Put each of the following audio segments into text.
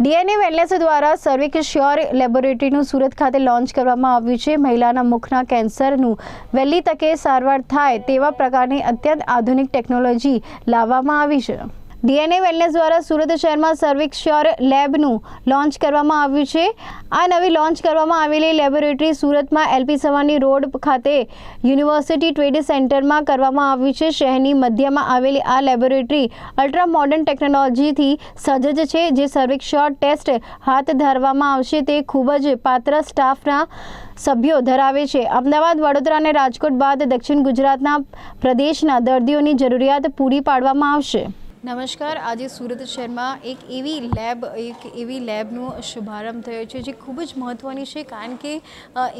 DNA wellness દ્વારા સર્વિક sure લેબોરેટરીનું Surat ખાતે launch કરવામાં આવ્યું છે. મહિલાના મુખના કેન્સરનું વહેલી તકે સારવાર થાય તેવા પ્રકારની અત્યંત આધુનિક ટેકનોલોજી લાવવામાં આવી છે. ડીએનએ વેલનેસ દ્વારા સુરત શહેરમાં સર્વિક્ષ્યોર લેબનું લોન્ચ કરવામાં આવ્યું છે. આ નવી લોન્ચ કરવામાં આવેલી લેબોરેટરી સુરતમાં એલપી સવાની રોડ ખાતે યુનિવર્સિટી ટ્રેડ સેન્ટરમાં કરવામાં આવ્યું છે. શહેરની મધ્યમાં આવેલી આ લેબોરેટરી અલ્ટ્રા મોડર્ન ટેકનોલોજીથી સજજ છે. જે સર્વિક્ષ્યોર ટેસ્ટ હાથ ધરવામાં આવશે તે ખૂબ જ પાત્ર સ્ટાફના સભ્યો ધરાવે છે. અમદાવાદ, વડોદરા અને રાજકોટ બાદ દક્ષિણ ગુજરાતના પ્રદેશના દર્દીઓની જરૂરિયાત પૂરી પાડવામાં આવશે. નમસ્કાર. આજે સુરત શહેરમાં એક એવી લેબ, એક એવી લેબનો શુભારંભ થયો છે જે ખૂબ જ મહત્ત્વની છે કારણ કે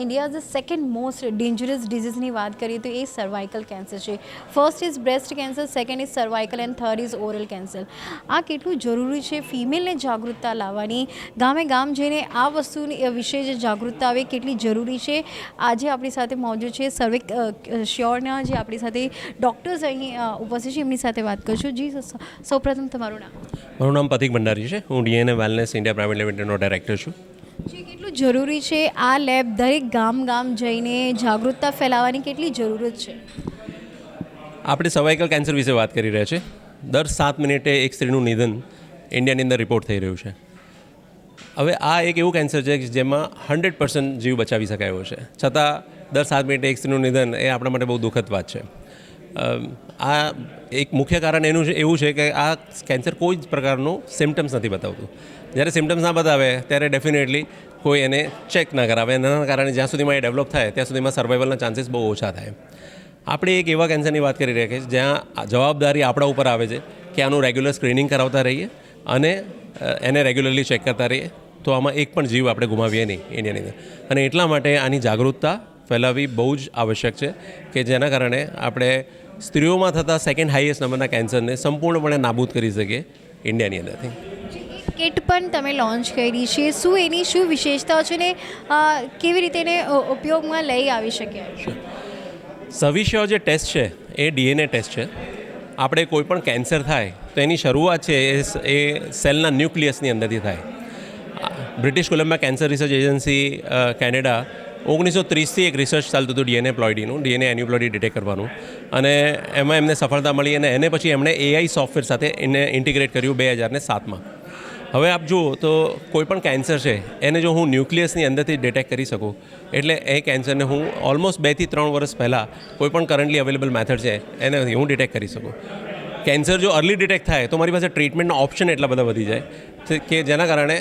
ઇન્ડિયાઝ સેકન્ડ મોસ્ટ ડેન્જરસ ડિઝીઝની વાત કરીએ તો એ સર્વાઇકલ કેન્સર છે. First is breast cancer second is cervical and third is oral cancer આ કેટલું જરૂરી છે? ફિમેલને જાગૃતતા લાવવાની ગામે ગામ જઈને આ વસ્તુની વિશે જે જાગૃતતા આવે કેટલી જરૂરી છે? આજે આપણી સાથે મોજૂદ છે સર્વે શ્યોરના જે આપણી સાથે ડૉક્ટર્સ અહીં ઉપસ્થિત છે એમની સાથે વાત કરશું. જી સૌપ્રથમ તમારું નામ? મારું નામ પથિક ભંડારી છે. હું ડીએનએ વેલનેસ ઇન્ડિયા પ્રાઇવેટ લિમિટેડનો ડાયરેક્ટર છું. જી કેટલું જરૂરી છે આ લેબ દરેક ગામ ગામ જઈને જાગૃતતા ફેલાવવાની કેટલી જરૂરત છે? આપણે સર્વાઇકલ કેન્સર વિશે વાત કરી રહ્યા છે. દર સાત મિનિટે એક સ્ત્રીનું નિધન ઇન્ડિયાની અંદર રિપોર્ટ થઈ રહ્યું છે. હવે આ એક એવું કેન્સર છે કે જેમાં હંડ્રેડ પર્સન્ટ જીવ બચાવી શકાય એવો છે. છતાં દર સાત મિનિટે એક સ્ત્રીનું નિધન એ આપણા માટે બહુ દુઃખદ વાત છે. આ એક મુખ્ય કારણ એનું છે, એવું છે કે આ કેન્સર કોઈ જ પ્રકારનું સિમ્ટમ્સ નથી બતાવતું. જ્યારે સિમ્ટમ્સ ના બતાવે, ત્યારે ડેફિનેટલી કોઈ એને ચેક ના કરાવે. એના કારણે જ્યાં સુધીમાં એ ડેવલપ થાય, ત્યાં સુધીમાં સર્વાઈવલના ચાન્સીસ બહુ ઓછા થાય. આપણે એક એવા કેન્સરની વાત કરી રહ્યા છીએ જ્યાં જવાબદારી આપણા ઉપર આવે છે કે આનું રેગ્યુલર સ્ક્રીનિંગ કરાવતા રહીએ અને એને રેગ્યુલરલી ચેક કરતા રહીએ, તો આમાં એક પણ જીવ આપણે ગુમાવીએ નહીં ઇન્ડિયાની અંદર. અને એટલા માટે આની જાગૃતતા ફેલાવવી બહુ જ આવશ્યક છે કે જેના કારણે આપણે સ્ત્રીઓમાં થતા સેકન્ડ હાઈએસ્ટ નંબરના કેન્સરને સંપૂર્ણપણે નાબૂદ કરી શકીએ ઇન્ડિયાની અંદરથી. કિટ પણ તમે લોન્ચ કરી છે. શું એની શું વિશેષતાઓ છે ને કેવી રીતે એને ઉપયોગમાં લઈ આવી શકે? સવિશ્યો જે ટેસ્ટ છે એ ડીએનએ ટેસ્ટ છે. આપણે કોઈ પણ કેન્સર થાય તો એની શરૂઆત છે એ એ સેલના ન્યુક્લિયસની અંદરથી થાય. British Columbia cancer research agency Canada ઓગણીસો ત્રીસથી એક રિસર્ચ ચાલતું હતું ડીએનએ પ્લોઇડીનું ડીએનએ એન્યુપ્લોઇડી ડિટેક્ટ કરવાનું. અને એમાં એમને સફળતા મળી અને એને પછી એમણે એઆઈ સોફ્ટવેર સાથે એને ઇન્ટિગ્રેટ કર્યું બે હજારને સાતમાં. હવે આપ જુઓ તો કોઈ પણ કેન્સર છે, એને જો હું ન્યુક્લિયસની અંદરથી ડિટેક્ટ કરી શકું, એટલે એ કેન્સરને હું ઓલમોસ્ટ બેથી ત્રણ વર્ષ પહેલાં કોઈ પણ કરન્ટલી અવેલેબલ મેથડ છે, એને હું ડિટેક્ટ કરી શકું. કેન્સર જો અર્લી ડિટેક્ટ થાય, તો મારી પાસે ટ્રીટમેન્ટના ઓપ્શન એટલા બધા વધી જાય, કે જેના કારણે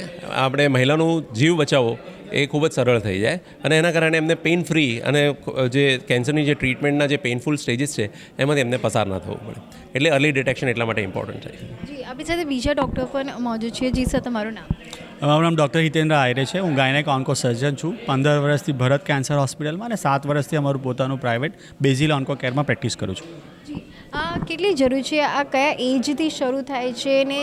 આપણે મહિલાનું જીવ બચાવવો એ ખૂબ જ સરળ થઈ જાય. અને એના કારણે એમને પેઇન ફ્રી અને જે કેન્સરની જે ટ્રીટમેન્ટના જે પેઇનફુલ સ્ટેજીસ છે એમાંથી એમને પસાર ના થવું પડે. એટલે અર્લી ડિટેક્શન એટલા માટે ઇમ્પોર્ટન્ટ છે. જી આપણી સાથે બીજા ડૉક્ટર પણ મોજૂદ છે. જી સર તમારું નામ? મારું નામ ડૉક્ટર હિતેન્દ્ર આયરે છે. હું ગાયનેક ઓન્કો સર્જન છું. પંદર વર્ષથી ભરત કેન્સર હોસ્પિટલમાં અને સાત વર્ષથી અમારું પોતાનું પ્રાઇવેટ બેઝિલ ઓન્કો કેરમાં પ્રેક્ટિસ કરું છું. આ કેટલી જરૂરી છે? આ કયા એજથી શરૂ થાય છે ને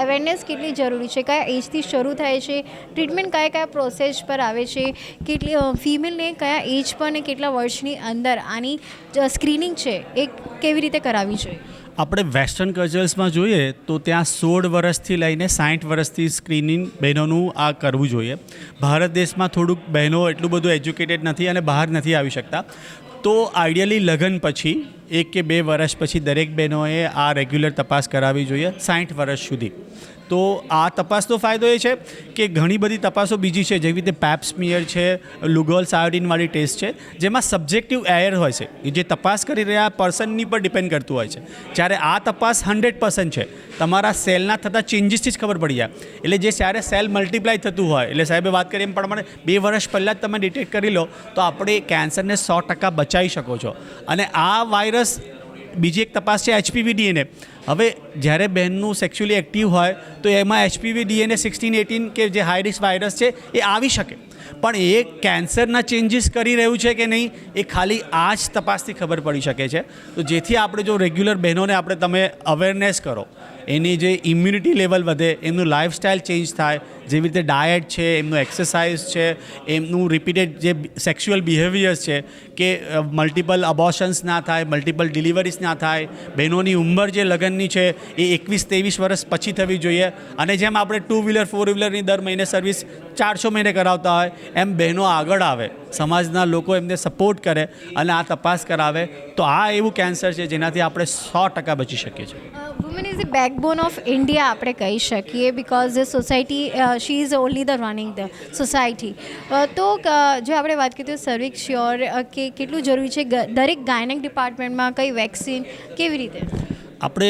અવેરનેસ કેટલી જરૂરી છે? કયા એજથી શરૂ થાય છે? ટ્રીટમેન્ટ કયા કયા પ્રોસેસ પર આવે છે? કેટલી ફિમેલને કયા એજ પર અને કેટલા વર્ષની અંદર આની સ્ક્રીનિંગ છે એ કેવી રીતે કરાવવી જોઈએ આપણે વેસ્ટર્ન કલ્ચર્સમાં જોઈએ તો ત્યાં સોળ વર્ષથી લઈને સાઠ વર્ષથી સ્ક્રીનિંગ બહેનોનું આ કરવું જોઈએ. ભારત દેશમાં થોડુંક બહેનો એટલું બધું એજ્યુકેટેડ નથી અને બહાર નથી આવી શકતા. તો આઈડિયલી લગ્ન પછી, એક કે બે વર્ષ પછી દરેક બહેનોએ આ રેગ્યુલર તપાસ કરાવવી જોઈએ સાઠ વર્ષ સુધી. તો આ તપાસનો ફાયદો એ છે કે ઘણી બધી તપાસો બીજી છે, જેવી રીતે પેપ્સમિયર છે, લુગોલ સાયોડિનવાળી ટેસ્ટ છે, જેમાં સબ્જેક્ટિવ એર હોય છે. જે તપાસ કરી રહ્યા પર્સનની પર ડિપેન્ડ કરતું હોય છે. જ્યારે આ તપાસ હંડ્રેડ પર્સન્ટ છે, તમારા સેલના થતા ચેન્જીસથી જ ખબર પડી જાય. એટલે જે જ્યારે સેલ મલ્ટીપ્લાય થતું હોય, એટલે સાહેબે વાત કરી એમ પ્રમાણે બે વર્ષ પહેલાં જ તમે ડિટેક્ટ કરી લો, તો આપણે કેન્સરને સો ટકા બચાવી શકો છો. અને આ વાયરસ બીજી એક તપાસ છે એચપીવી ડીએનએ. હવે જ્યારે બહેનનું સેક્સ્યુઅલી એક્ટિવ હોય, તો એમાં એચપીવી ડીએનએ સિક્સટીન એટીન કે જે હાઈ રિસ્ક વાયરસ છે, એ આવી શકે. પણ એ કેન્સરના ચેન્જીસ કરી રહ્યું છે કે નહીં, એ ખાલી આ જ તપાસથી ખબર પડી શકે છે. તો જેથી આપણે જો રેગ્યુલર બહેનોને આપણે તમે અવેરનેસ કરો. એની જે ઇમ્યુનિટી લેવલ વધે, એમનું લાઇફસ્ટાઇલ ચેન્જ થાય, જેવી રીતે ડાયટ છે, એમનું એક્સરસાઇઝ છે, એમનું રિપીટેડ જે સેક્સ્યુઅલ બિહેવિયર્સ છે, કે મલ્ટિપલ અબોશન્સ ના થાય મલ્ટિપલ ડિલિવરીઝ ના થાય, બહેનોની ઉંમર જે લગ્નની છે, એ એકવીસ ત્રેવીસ વર્ષ પછી થવી જોઈએ. અને જેમ આપણે ટુ વ્હીલર ફોર વ્હીલરની દર મહિને સર્વિસ ચારસો મહિને કરાવતા હોય, એમ બહેનો આગળ આવે. સમાજના લોકો એમને સપોર્ટ કરે અને આ તપાસ કરાવે તો આ એવું કેન્સર છે જેનાથી આપણે સો ટકા બચી શકીએ છીએ. Woman is the backbone of India આપણે કહી શકીએ because the society she is only the running the society તો જો આપણે વાત કરીએ તો સર્વિક શ્યોર કે કેટલું જરૂરી છે? દરેક ગાયનેક ડિપાર્ટમેન્ટમાં કઈ વેક્સિન કેવી રીતે? આપણે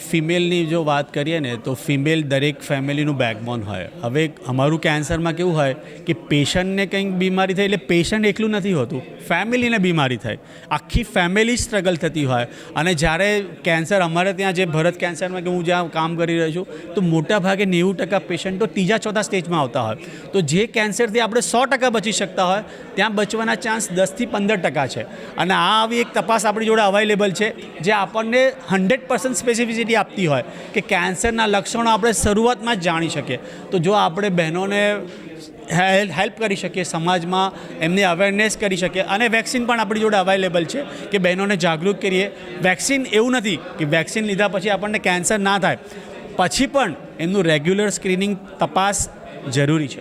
ફિમેલની જો વાત કરીએ ને, તો ફિમેલ દરેક ફેમિલીનું બેકબોન હોય. હવે અમારું કેન્સરમાં કેવું હોય કે પેશન્ટને કંઈક બીમારી થાય એટલે પેશન્ટ એકલું નથી હોતું, ફેમિલીને બીમારી થાય. આખી ફેમિલી સ્ટ્રગલ થતી હોય. અને જ્યારે કેન્સર અમારે ત્યાં જે ભરત કેન્સરમાં કે હું જ્યાં કામ કરી રહ્યો છું, તો મોટા ભાગે નેવું ટકા પેશન્ટો ત્રીજા, ચોથા સ્ટેજમાં આવતા હોય. તો જે કેન્સરથી આપણે સો ટકા બચી શકતા હોય, ત્યાં બચવાના ચાન્સ દસથી પંદર ટકા છે. અને આ આવી એક તપાસ આપણી જોડે અવેલેબલ છે, જે આપણને હંડ્રેડ પર્સન્ટ સ્પેસિફિસિટી આપતી હોય કે કેન્સરના લક્ષણો આપણે શરૂઆતમાં જ જાણી શકીએ. તો જો આપણે બહેનોને હેલ્પ કરી શકીએ સમાજમાં, એમને અવેરનેસ કરી શકીએ અને વેક્સિન પણ આપણી જોડે અવેલેબલ છે કે બહેનોને જાગૃત કરીએ. વેક્સિન એવું નથી કે વેક્સિન લીધા પછી આપણને કેન્સર ના થાય. પછી પણ એમનું રેગ્યુલર સ્ક્રીનિંગ તપાસ જરૂરી છે.